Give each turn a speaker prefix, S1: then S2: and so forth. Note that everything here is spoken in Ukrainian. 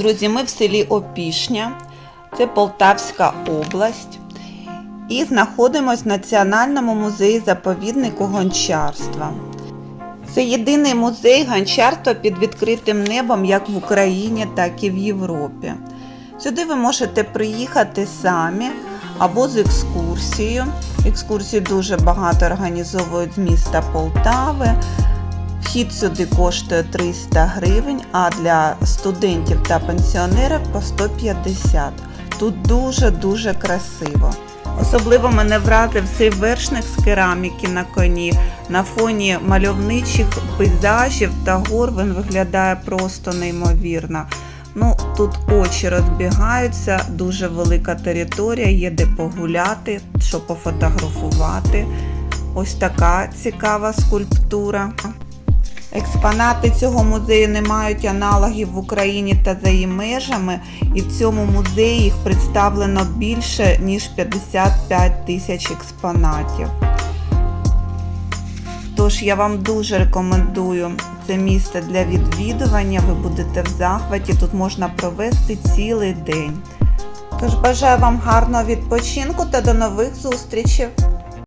S1: Друзі, ми в селі Опішня, це Полтавська область. І знаходимось в Національному музеї заповіднику гончарства. Це єдиний музей гончарства під відкритим небом як в Україні, так і в Європі. Сюди ви можете приїхати самі або з екскурсією. Екскурсій дуже багато організовують з міста Полтави. Вхід сюди коштує 300 гривень, а для студентів та пенсіонерів по 150. Тут дуже-дуже красиво. Особливо мене вразив цей вершник з кераміки на коні. На фоні мальовничих пейзажів та гор він виглядає просто неймовірно. Ну, тут очі розбігаються, дуже велика територія, є де погуляти, що пофотографувати. Ось така цікава скульптура. Експонати цього музею не мають аналогів в Україні та за її межами, і в цьому музеї їх представлено більше ніж 55 тисяч експонатів. Тож я вам дуже рекомендую це місце для відвідування. Ви будете в захваті, тут можна провести цілий день. Тож бажаю вам гарного відпочинку та до нових зустрічей!